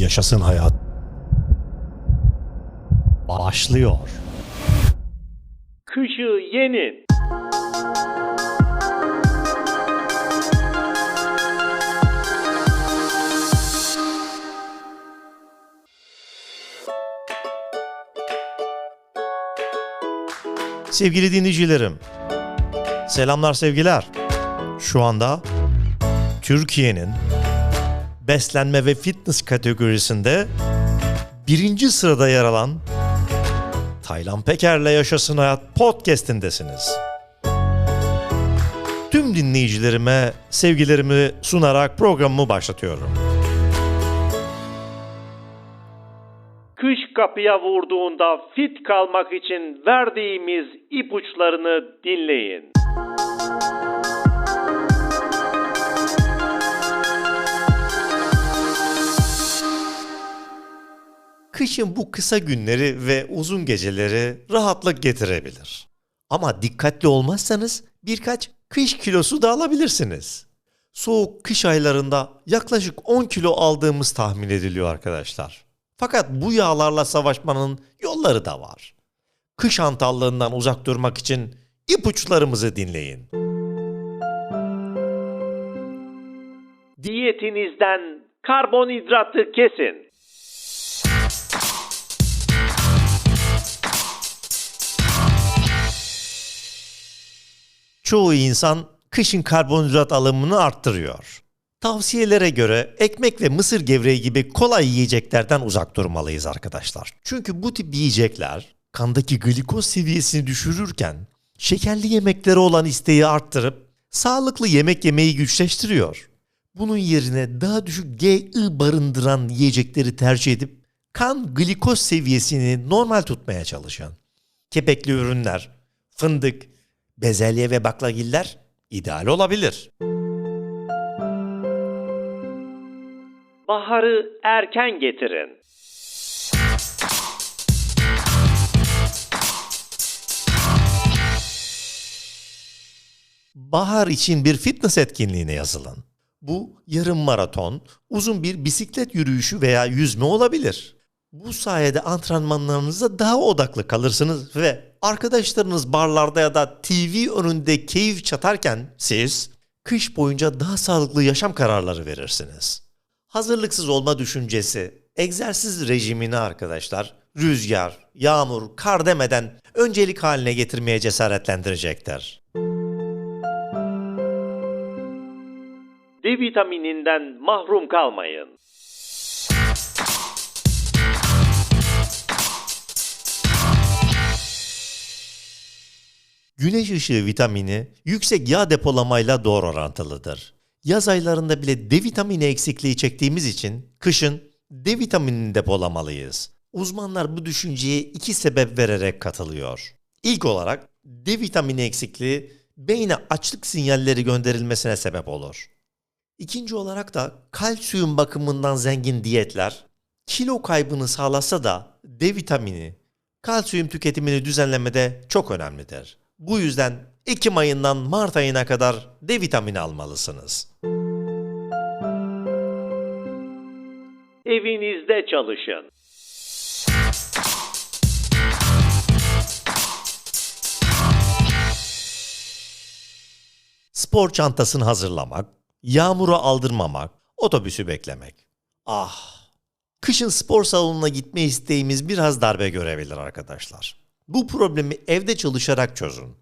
Yaşasın hayat. Başlıyor. Kışı yenin. Sevgili dinleyicilerim. Selamlar sevgiler. Şu anda Türkiye'nin beslenme ve fitness kategorisinde birinci sırada yer alan Taylan Peker'le Yaşasın Hayat podcast'indesiniz. Tüm dinleyicilerime sevgilerimi sunarak programımı başlatıyorum. Kış kapıya vurduğunda fit kalmak için verdiğimiz ipuçlarını dinleyin. Kışın bu kısa günleri ve uzun geceleri rahatlık getirebilir. Ama dikkatli olmazsanız birkaç kış kilosu da alabilirsiniz. Soğuk kış aylarında yaklaşık 10 kilo aldığımız tahmin ediliyor arkadaşlar. Fakat bu yağlarla savaşmanın yolları da var. Kış hantallığından uzak durmak için ipuçlarımızı dinleyin. Diyetinizden karbonhidratı kesin. Çoğu insan kışın karbonhidrat alımını arttırıyor. Tavsiyelere göre ekmek ve mısır gevreği gibi kolay yiyeceklerden uzak durmalıyız arkadaşlar. Çünkü bu tip yiyecekler kandaki glikoz seviyesini düşürürken şekerli yemeklere olan isteği arttırıp sağlıklı yemek yemeyi güçleştiriyor. Bunun yerine daha düşük GI barındıran yiyecekleri tercih edip kan glikoz seviyesini normal tutmaya çalışın. Kepekli ürünler, fındık, bezelye ve baklagiller ideal olabilir. Baharı erken getirin. Bahar için bir fitness etkinliğine yazılın. Bu yarım maraton, uzun bir bisiklet yürüyüşü veya yüzme olabilir. Bu sayede antrenmanlarınıza daha odaklı kalırsınız ve arkadaşlarınız barlarda ya da TV önünde keyif çatarken siz kış boyunca daha sağlıklı yaşam kararları verirsiniz. Hazırlıksız olma düşüncesi, egzersiz rejimini arkadaşlar rüzgar, yağmur, kar demeden öncelik haline getirmeye cesaretlendirecektir. D vitamininden mahrum kalmayın. Güneş ışığı vitamini yüksek yağ depolamayla doğru orantılıdır. Yaz aylarında bile D vitamini eksikliği çektiğimiz için kışın D vitaminini depolamalıyız. Uzmanlar bu düşünceye iki sebep vererek katılıyor. İlk olarak D vitamini eksikliği beyne açlık sinyalleri gönderilmesine sebep olur. İkinci olarak da kalsiyum bakımından zengin diyetler kilo kaybını sağlasa da D vitamini, kalsiyum tüketimini düzenlemede çok önemlidir. Bu yüzden Ekim ayından Mart ayına kadar D vitamini almalısınız. Evinizde çalışın. Spor çantasını hazırlamak, yağmuru aldırmamak, otobüsü beklemek. Ah! Kışın spor salonuna gitme isteğimiz biraz darbe görebilir arkadaşlar. Bu problemi evde çalışarak çözün.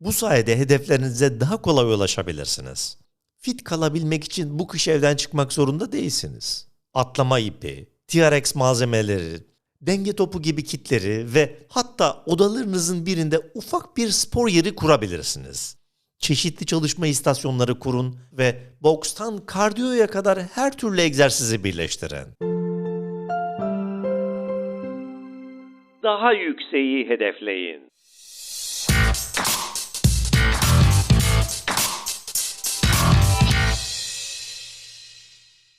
Bu sayede hedeflerinize daha kolay ulaşabilirsiniz. Fit kalabilmek için bu kış evden çıkmak zorunda değilsiniz. Atlama ipi, TRX malzemeleri, denge topu gibi kitleri ve hatta odalarınızın birinde ufak bir spor yeri kurabilirsiniz. Çeşitli çalışma istasyonları kurun ve bokstan kardiyoya kadar her türlü egzersizi birleştirin. Daha yükseği hedefleyin.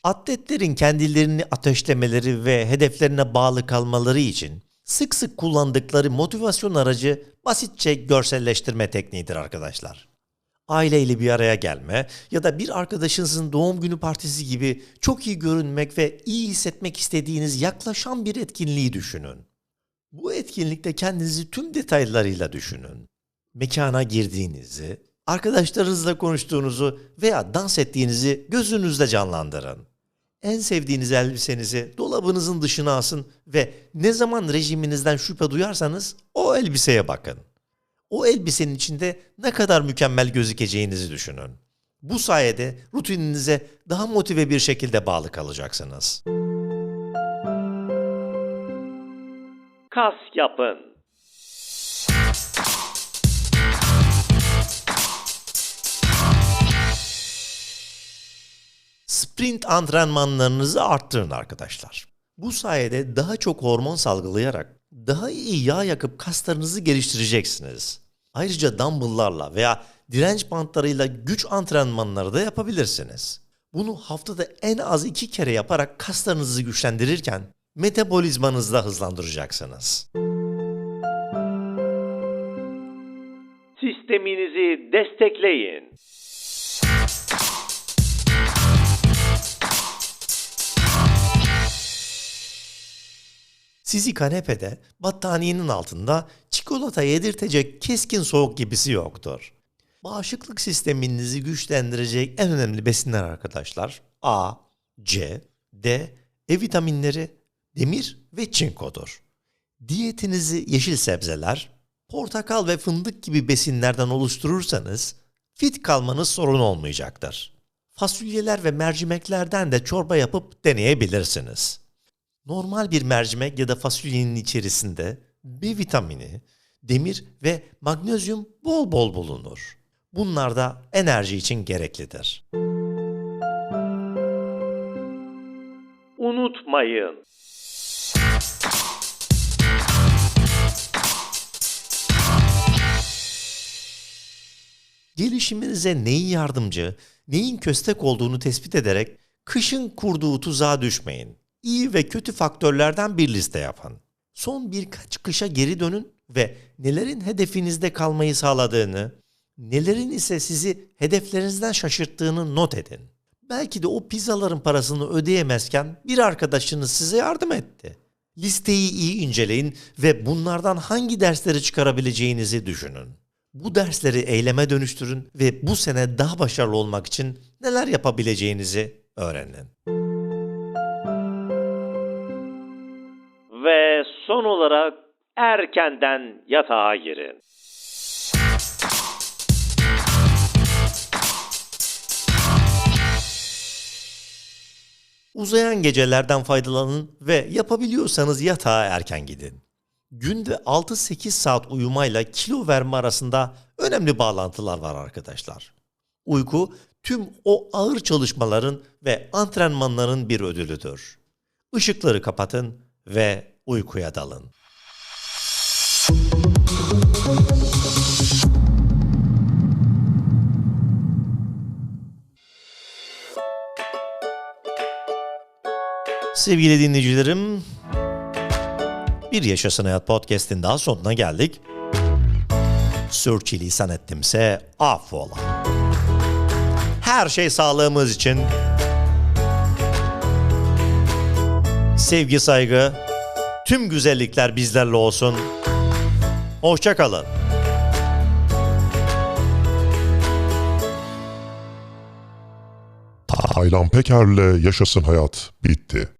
Atletlerin kendilerini ateşlemeleri ve hedeflerine bağlı kalmaları için sık sık kullandıkları motivasyon aracı basitçe görselleştirme tekniğidir arkadaşlar. aileyle bir araya gelme ya da bir arkadaşınızın doğum günü partisi gibi çok iyi görünmek ve iyi hissetmek istediğiniz yaklaşan bir etkinliği düşünün. Bu etkinlikte kendinizi tüm detaylarıyla düşünün. Mekana girdiğinizi, arkadaşlarınızla konuştuğunuzu veya dans ettiğinizi gözünüzde canlandırın. En sevdiğiniz elbisenizi dolabınızın dışına asın ve ne zaman rejiminizden şüphe duyarsanız o elbiseye bakın. O elbisenin içinde ne kadar mükemmel gözükeceğinizi düşünün. Bu sayede rutininize daha motive bir şekilde bağlı kalacaksınız. Kas yapın. Sprint antrenmanlarınızı arttırın arkadaşlar. Bu sayede daha çok hormon salgılayarak daha iyi yağ yakıp kaslarınızı geliştireceksiniz. Ayrıca dumbbell'larla veya direnç bantlarıyla güç antrenmanları da yapabilirsiniz. Bunu haftada en az iki kere yaparak kaslarınızı güçlendirirken metabolizmanızı da hızlandıracaksınız. Sisteminizi destekleyin. Sizi kanepede, battaniyenin altında çikolata yedirtecek keskin soğuk gibisi yoktur. Bağışıklık sisteminizi güçlendirecek en önemli besinler arkadaşlar. A, C, D, E vitaminleri, demir ve çinkodur. Diyetinizi yeşil sebzeler, portakal ve fındık gibi besinlerden oluşturursanız fit kalmanız sorun olmayacaktır. Fasulyeler ve mercimeklerden de çorba yapıp deneyebilirsiniz. Normal bir mercimek ya da fasulyenin içerisinde B vitamini, demir ve magnezyum bol bol bulunur. Bunlar da enerji için gereklidir. Unutmayın. Gelişiminize neyin yardımcı, neyin köstek olduğunu tespit ederek kışın kurduğu tuzağa düşmeyin. İyi ve kötü faktörlerden bir liste yapın. Son birkaç kışa geri dönün ve nelerin hedefinizde kalmayı sağladığını, nelerin ise sizi hedeflerinizden şaşırttığını not edin. Belki de o pizzaların parasını ödeyemezken bir arkadaşınız size yardım etti. Listeyi iyi inceleyin ve bunlardan hangi dersleri çıkarabileceğinizi düşünün. Bu dersleri eyleme dönüştürün ve bu sene daha başarılı olmak için neler yapabileceğinizi öğrenin. Ve son olarak erkenden yatağa girin. Uzayan gecelerden faydalanın ve yapabiliyorsanız yatağa erken gidin. Günde 6-8 saat uyumayla kilo verme arasında önemli bağlantılar var arkadaşlar. Uyku tüm o ağır çalışmaların ve antrenmanların bir ödülüdür. Işıkları kapatın ve uykuya dalın. Sevgili dinleyicilerim, Bir Yaşasın Hayat Podcast'in daha sonuna geldik. Sürçülisan ettimse affola. Her şey sağlığımız için. Sevgi, saygı, tüm güzellikler bizlerle olsun. Hoşça kalın. Taylan Peker'le Yaşasın Hayat bitti.